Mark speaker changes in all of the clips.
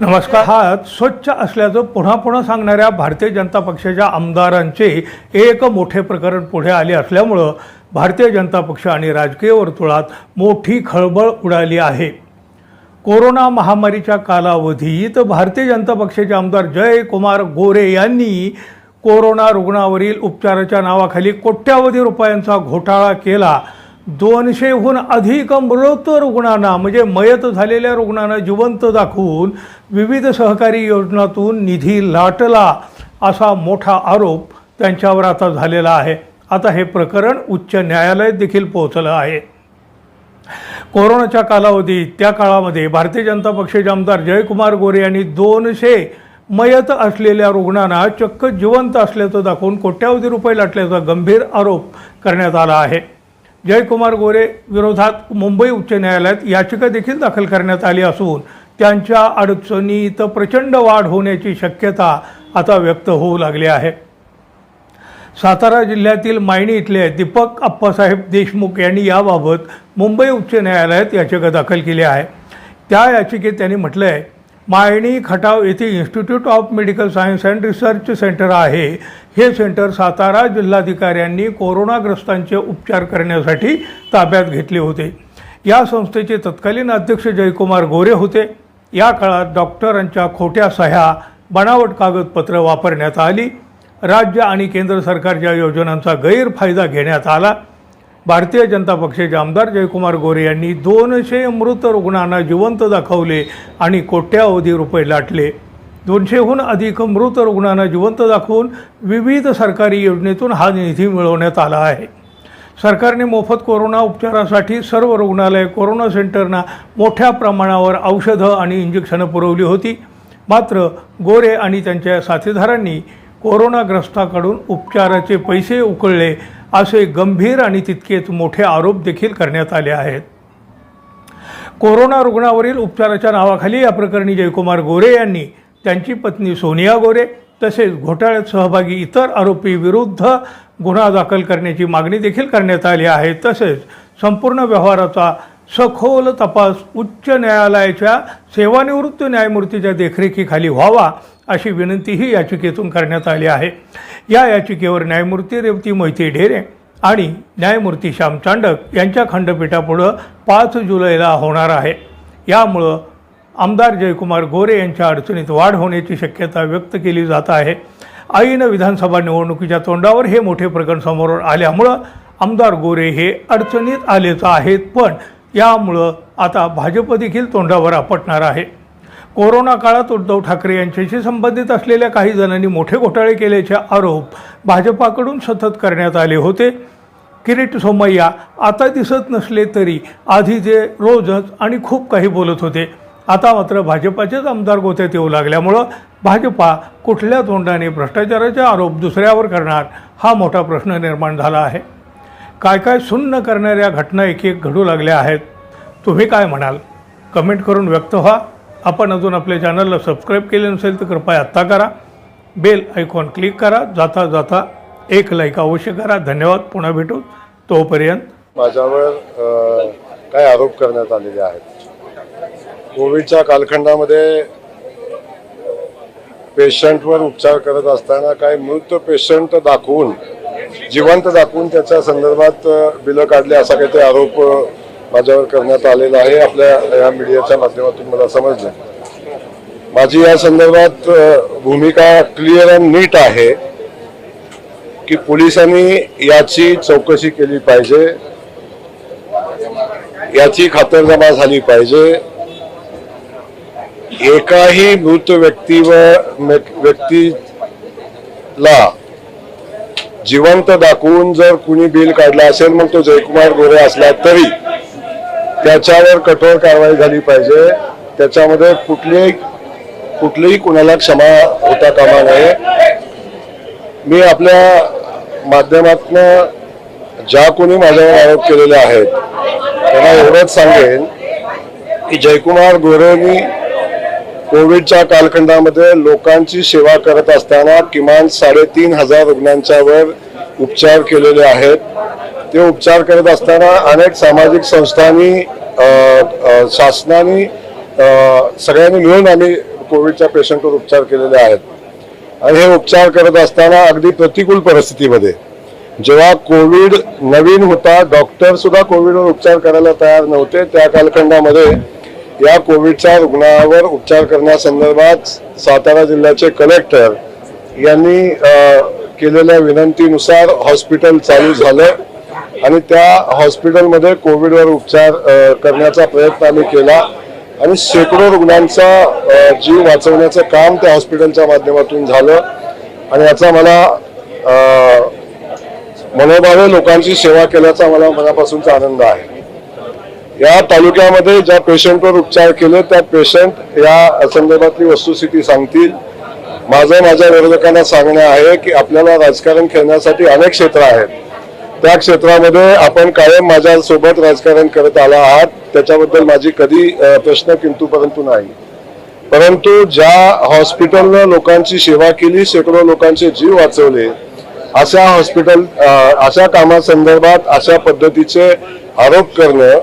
Speaker 1: नमस्कार. हा स्वच्छ असल्याचं पुन्हा पुन्हा सांगणाऱ्या भारतीय जनता पक्षाच्या आमदारांचे एक मोठे प्रकरण पुढे आले असल्यामुळं भारतीय जनता पक्ष आणि राजकीय वर्तुळात मोठी खळबळ उडाली आहे. कोरोना महामारीच्या कालावधीत भारतीय जनता पक्षाचे आमदार जयकुमार गोरे यांनी कोरोना रुग्णावरील उपचाराच्या नावाखाली कोट्यावधी रुपयांचा घोटाळा केला. दोनशेहून अधिक मृत रुग्णांना म्हणजे मयत झालेल्या रुग्णांना जिवंत दाखवून विविध सहकारी योजनातून निधी लाटला असा मोठा आरोप त्यांच्यावर आता झालेला आहे. आता हे प्रकरण उच्च न्यायालयात देखील पोहोचलं आहे. कोरोनाच्या कालावधीत त्या काळामध्ये भारतीय जनता पक्षाचे आमदार जयकुमार गोरे यांनी दोनशे मयत असलेल्या रुग्णांना चक्क जिवंत असल्याचं दाखवून कोट्यावधी रुपये लाटल्याचा गंभीर आरोप करण्यात आला आहे. जयकुमार गोरे विरोधात मुंबई उच्च न्यायालयात याचिका देखील दाखल करण्यात आली असून त्यांच्या अडचणीत प्रचंड वाढ होण्याची शक्यता आता व्यक्त होऊ लागली आहे. सातारा जिल्ह्यातील मायणी इथले दीपक अप्पासाहेब देशमुख यांनी याबाबत मुंबई उच्च न्यायालयात याचिका दाखल केली आहे. त्या याचिकेत त्यांनी म्हटलं आहे मायणी खटाव येथे institute of medical science and research centre आहे. हे सेंटर सातारा जिल्हाधिकाऱ्यांनी कोरोनाग्रस्तांचे उपचार करण्यासाठी ताब्यात घेतले होते. या संस्थेचे तत्कालीन अध्यक्ष जयकुमार गोरे होते. या काळात डॉक्टरांच्या खोट्या सह्या बनावट कागदपत्र वापरण्यात आली. राज्य आणि केंद्र सरकारच्या योजनांचा गैरफायदा घेण्यात आला. भारतीय जनता पक्षाचे आमदार जयकुमार गोरे यांनी दोनशे मृत रुग्णांना जिवंत दाखवले आणि कोट्यावधी रुपये लाटले. दोनशेहून अधिक मृत रुग्णांना जिवंत दाखवून विविध सरकारी योजनेतून हा निधी मिळवण्यात आला आहे. सरकारने मोफत कोरोना उपचारासाठी सर्व रुग्णालय कोरोना सेंटरना मोठ्या प्रमाणावर औषधं आणि इंजेक्शनं पुरवली होती. मात्र गोरे आणि त्यांच्या साथीदारांनी कोरोनाग्रस्ताकडून उपचाराचे पैसे उकळले असे गंभीर आणि तितकेच मोठे आरोप देखील करण्यात आले आहेत. कोरोना रुग्णावरील उपचाराच्या नावाखाली या प्रकरणी जयकुमार गोरे यांनी त्यांची पत्नी सोनिया गोरे तसेच घोटाळ्यात सहभागी इतर आरोपी विरुद्ध गुन्हा दाखल करण्याची मागणी देखील करण्यात आली आहे. तसेच संपूर्ण व्यवहाराचा सखोल तपास उच्च न्यायालयाच्या सेवानिवृत्त न्यायमूर्तीच्या देखरेखीखाली व्हावा अशी विनंतीही याचिकेतून करण्यात आली आहे. या याचिकेवर न्यायमूर्ती रेवती मोहिते ढेरे आणि न्यायमूर्ती श्याम चांडक यांच्या खंडपीठापुढं पाच जुलैला होणार आहे. यामुळं आमदार जयकुमार गोरे यांच्या अडचणीत वाढ होण्याची शक्यता व्यक्त केली जात आहे. ऐन विधानसभा निवडणुकीच्या तोंडावर हे मोठे प्रकरण समोर आल्यामुळं आमदार गोरे हे अडचणीत आलेच आहेत पण यामुळं आता भाजप देखील तोंडावर आपटणार आहे. कोरोना काळात उद्धव ठाकरे यांच्याशी संबंधित असलेल्या काही जणांनी मोठे घोटाळे केल्याचे आरोप भाजपाकडून सतत करण्यात आले होते. किरीट सोमय्या आता दिसत नसले तरी आधी जे रोजच आणि खूप काही बोलत होते आता मात्र भाजपाचेच आमदार गोत्यात येऊ लागल्यामुळं भाजपा कुठल्या तोंडाने भ्रष्टाचाराचे आरोप दुसऱ्यावर करणार हा मोठा प्रश्न निर्माण झाला आहे. काय काय सुन्न करणाऱ्या घटना एक एक घडू लागल्या आहेत तुम्ही काय म्हणाल? कमेंट करून व्यक्त व्हा. आपण अजून आपल्या चॅनलला सबस्क्राईब केले नसेल तर कृपया आत्ता करा. बेल आयकॉन क्लिक करा. जाता जाता एक लाईक अवश्य करा. धन्यवाद. पुन्हा भेटू. तोपर्यंत
Speaker 2: माझ्यावर काय आरोप करण्यात आलेले आहेत? कोविडच्या कालखंडामध्ये पेशंटवर उपचार करत असताना काही मृत पेशंट दाखवून जिवंत दाखवून त्याच्या संदर्भात बिलं काढले असा काहीतरी आरोप माझ्यावर करण्यात आलेला आहे. आपल्या या मीडियाच्या माध्यमातून मला समजलं. माझी या संदर्भात भूमिका क्लिअर अँड नीट आहे की पोलिसांनी याची चौकशी केली पाहिजे याची खातरजमा झाली पाहिजे. एकाही मृत व्यक्तीवर व्यक्तीला जिवंत दाखवून जर कुणी बिल काढला असेल मग तो जयकुमार गोरे असला तरी त्याच्यावर कठोर कारवाई झाली पाहिजे. त्याच्यामध्ये कुठलीही कुठलीही कुणाला क्षमा होता कामा नये. मी आपल्या माध्यमातनं ज्या कोणी माझ्यावर आरोप केलेले आहेत त्यांना एवढंच सांगेन की जयकुमार गोरेनी कोविडच्या कालखंडामध्ये लोकांची सेवा करत असताना किमान साडेतीन हजार रुग्णांच्यावर उपचार केलेले आहेत. ते उपचार करत असताना अनेक सामाजिक संस्थांनी शासनाने सगळ्यांनी मिळून आम्ही कोविडच्या पेशंटवर उपचार केलेले आहेत. आणि हे उपचार करत असताना अगदी प्रतिकूल परिस्थितीमध्ये जेव्हा कोविड नवीन होता डॉक्टर सुद्धा कोविडवर उपचार करायला तयार नव्हते. त्या कालखंडामध्ये या कोविडच्या रुग्णावर उपचार करण्यासंदर्भात सातारा जिल्ह्याचे कलेक्टर यांनी केलेल्या विनंतीनुसार हॉस्पिटल चालू झालं आणि त्या हॉस्पिटलमध्ये कोविडवर उपचार करण्याचा प्रयत्न आम्ही केला. आणि शेकडो रुग्णांचा जीव वाचवण्याचं काम त्या हॉस्पिटलच्या माध्यमातून झालं. आणि याचा मला मनोभावे लोकांची सेवा केल्याचा मला मनापासूनचा आनंद आहे. या तालुक्यामध्ये ज्या पेशंटवर उपचार केले त्या पेशंट या संदर्भातली वस्तुस्थिती सांगतील. माझं माझ्या विरोधकांना सांगणं आहे की आपल्याला राजकारण खेळण्यासाठी अनेक क्षेत्र आहेत. त्या क्षेत्रामध्ये आपण कायम माझ्या सोबत राजकारण करत आला आहात. त्याच्याबद्दल माझी कधी प्रश्न किंतू परंतु नाही. परंतु ज्या हॉस्पिटलनं लोकांची सेवा केली शेकडो लोकांचे जीव वाचवले अशा हॉस्पिटल अशा कामासंदर्भात अशा पद्धतीचे आरोप करणं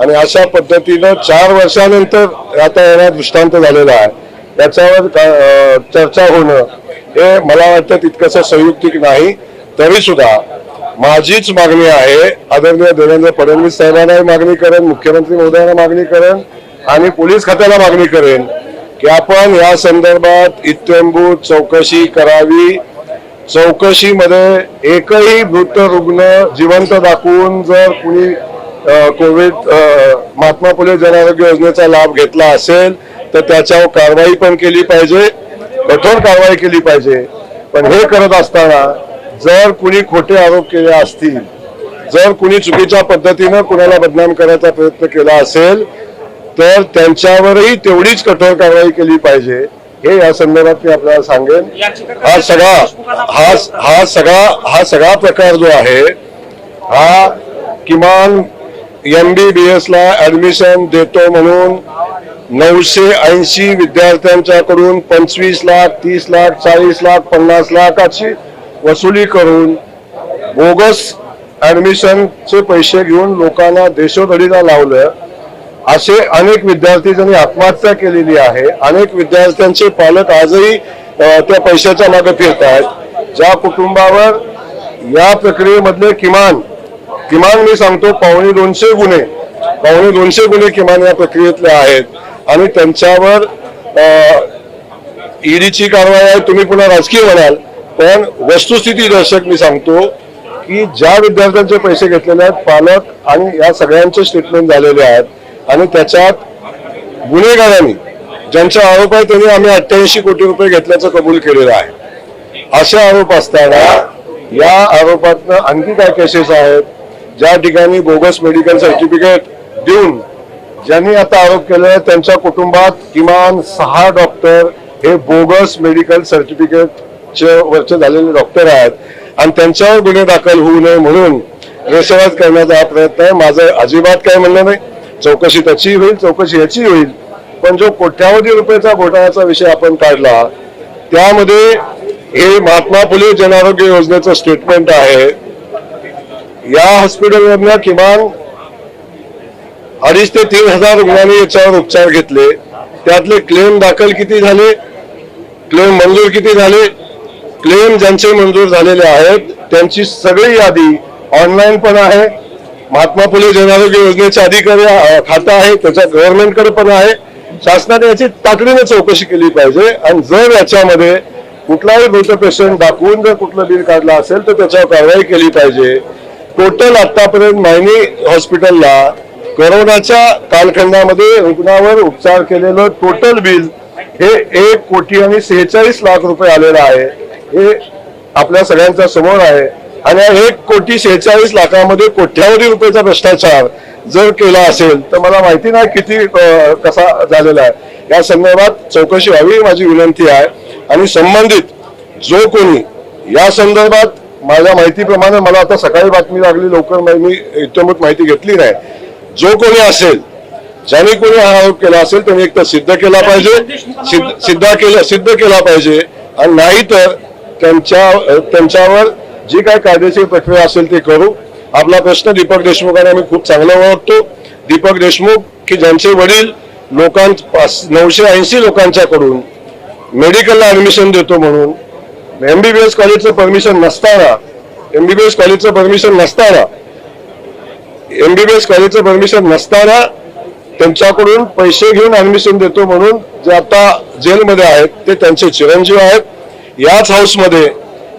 Speaker 2: आणि अशा पद्धतीनं चार वर्षानंतर आता येणार दृष्टांत झालेला आहे. त्याच्यावर का- चर्चा होणं हे मला वाटतं तितकंसं संयुक्तिक नाही. तरी सुद्धा माझीच मागणी आहे आदरणीय देवेंद्र फडणवीस साहेबांनाही मागणी करेन मुख्यमंत्री महोदयांना मागणी करेन आणि पोलीस खात्याला मागणी करेन की आपण या संदर्भात इत्यंभूत चौकशी करावी. चौकशीमध्ये एकही मृत रुग्ण जिवंत दाखवून जर कुणी कोविड महात्मा फुले जनआरोग्य योजनेचा लाभ घेतला असेल तर त्याच्यावर कारवाई पण केली पाहिजे कठोर कारवाई केली पाहिजे. पण हे करत असताना जर कुणी खोटे आरोप केले असतील जर कुणी चुकीच्या पद्धतीनं कुणाला बदनाम करायचा प्रयत्न केला असेल तर त्यांच्यावरही तेवढीच कठोर कारवाई केली पाहिजे. हे या संदर्भात मी आपल्याला सांगेन. हा सगळा हा हा सगळा हा सगळा प्रकार जो आहे हा किमान एम बी बी एसला ॲडमिशन देतो म्हणून नऊशे ऐंशी विद्यार्थ्यांच्याकडून पंचवीस लाख तीस लाख चाळीस लाख पन्नास लाखाची वसुली करून बोगस ॲडमिशनचे पैसे घेऊन लोकांना देशोधडीला लावलं. असे अनेक विद्यार्थी ज्यांनी आत्महत्या केलेली आहे. अनेक विद्यार्थ्यांचे पालक आजही त्या पैशाच्या मागे फिरत आहेत ज्या कुटुंबावर या प्रक्रियेमधले किमान किमान मी सांगतो पावणे दोनशे गुन्हे पावणे दोनशे गुन्हे किमान या प्रक्रियेतले आहेत. आणि त्यांच्यावर ईडीची कारवाई आहे तुम्ही पुन्हा राजकीय म्हणाल पण वस्तुस्थिती दर्शक मी सांगतो की ज्या विद्यार्थ्यांचे पैसे घेतलेले आहेत पालक आणि या सगळ्यांचे स्टेटमेंट झालेले आहेत. आणि त्याच्यात गुन्हेगारांनी ज्यांचा आरोप आहे त्यांनी आम्ही अठ्ठ्याऐंशी कोटी रुपये घेतल्याचं कबूल केलेलं आहे. असे आरोप असताना या आरोपातनं आणखी काय केसेस आहेत? ज्या ठिकाणी बोगस मेडिकल सर्टिफिकेट देऊन ज्यांनी आता आरोप केले त्यांच्या कुटुंबात किमान सहा डॉक्टर हे बोगस मेडिकल सर्टिफिकेटचे वरचे झालेले डॉक्टर आहेत. आणि त्यांच्यावर गुन्हे दाखल होऊ नये म्हणून रेशवाद करण्याचा हा प्रयत्न आहे. माझं अजिबात काय म्हणणं नाही. चौकशी त्याची होईल चौकशी याची होईल. पण जो कोट्यावधी रुपयाचा घोटाळ्याचा विषय आपण काढला त्यामध्ये हे महात्मा फुले जनआरोग्य योजनेचं स्टेटमेंट आहे. या हॉस्पिटलमधनं किमान अडीच ते तीन हजार रुग्णांनी याच्यावर उपचार घेतले. त्यातले क्लेम दाखल किती झाले? क्लेम मंजूर किती झाले? क्लेम ज्यांचे मंजूर झालेले आहेत त्यांची सगळी यादी ऑनलाईन पण आहे. महात्मा फुले जनआरोग्य योजनेचे अधिकारी खातं आहे त्याच्या गव्हर्नमेंटकडे पण आहे. शासनाने याची तातडीने चौकशी केली पाहिजे आणि जर याच्यामध्ये कुठलाही मृत पेशंट दाखवून जर कुठलं बिल काढलं असेल तर त्याच्यावर कारवाई केली पाहिजे. टोटल आतापर्यंत मायनी हॉस्पिटलला करोनाच्या कालखंडामध्ये रुग्णावर उपचार केलेलं टोटल बिल हे एक कोटी आणि सेहेचाळीस लाख रुपये आलेलं आहे. हे आपल्या सगळ्यांच्या समोर आहे. आणि एक कोटी सेहेचाळीस लाखामध्ये कोट्यावधी रुपयाचा भ्रष्टाचार जर केला असेल तर मला माहिती नाही किती कसा झालेला आहे. या संदर्भात चौकशी व्हावी माझी विनंती आहे. आणि संबंधित जो कोणी या संदर्भात माझ्या माहितीप्रमाणे मला आता सकाळी बातमी लागली लवकर मा- इत्यंभूत माहिती घेतली नाही. जो कोणी असेल ज्याने कोणी हा आरोप केला असेल त्यांनी एक तर सिद्ध केला पाहिजे सिद्ध केलं सिद्ध केला पाहिजे आणि नाहीतर त्यांच्या त्यांच्यावर जी काय कायदेशीर प्रक्रिया असेल ते करू. आपला प्रश्न दीपक देशमुखांना मी खूप चांगला ओळखतो. दीपक देशमुख की ज्यांचे वडील लोकां नऊशे ऐंशी लोकांच्याकडून मेडिकलला ऍडमिशन देतो म्हणून एमबीबीएस कॉलेजचं परमिशन नसताना एमबीबीएस कॉलेजचं परमिशन नसताना एमबीबीएस कॉलेजचं परमिशन नसताना त्यांच्याकडून पैसे घेऊन ऍडमिशन देतो म्हणून जे आता जेलमध्ये आहेत ते त्यांचे चिरंजीव आहेत. याच हाऊसमध्ये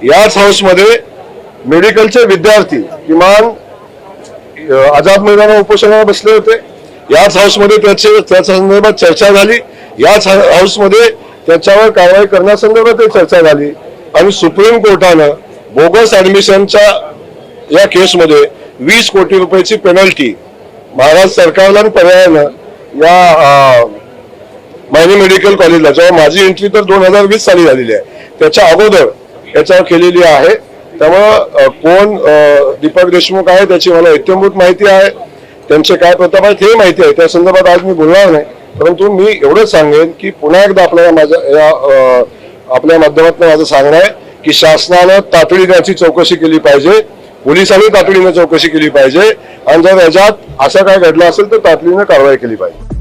Speaker 2: याच हाऊसमध्ये मेडिकलचे विद्यार्थी किमान आझाद मैदाना उपोषणाला बसले होते. याच हाऊसमध्ये त्याचे त्याच्या संदर्भात चर्चा झाली. याच हाऊसमध्ये त्याच्यावर कारवाई करण्यासंदर्भात चर्चा झाली. आणि सुप्रीम कोर्टानं बोगस ऍडमिशनच्या या केसमध्ये वीस कोटी रुपयाची पेनल्टी महाराष्ट्र सरकारला आणि पर्यायानं या मायनी मेडिकल कॉलेजला जेव्हा माझी एंट्री तर दोन हजार वीस साली झालेली आहे. त्याच्या अगोदर याच्यावर केलेली आहे. त्यामुळं कोण दीपक देशमुख आहे त्याची मला इत्यंभूत माहिती आहे. त्यांचे काय प्रताप आहेत हे माहिती आहे. त्या संदर्भात आज मी बोलणार नाही. परंतु मी एवढंच सांगेन की पुन्हा एकदा आपल्याला माझ्या या आपल्या माध्यमातून माझं सांगणं आहे की शासनानं तातडीने याची चौकशी केली पाहिजे पोलिसांनी तातडीनं चौकशी केली पाहिजे आणि जर याच्यात असं काय घडलं असेल तर तातडीने कारवाई केली पाहिजे.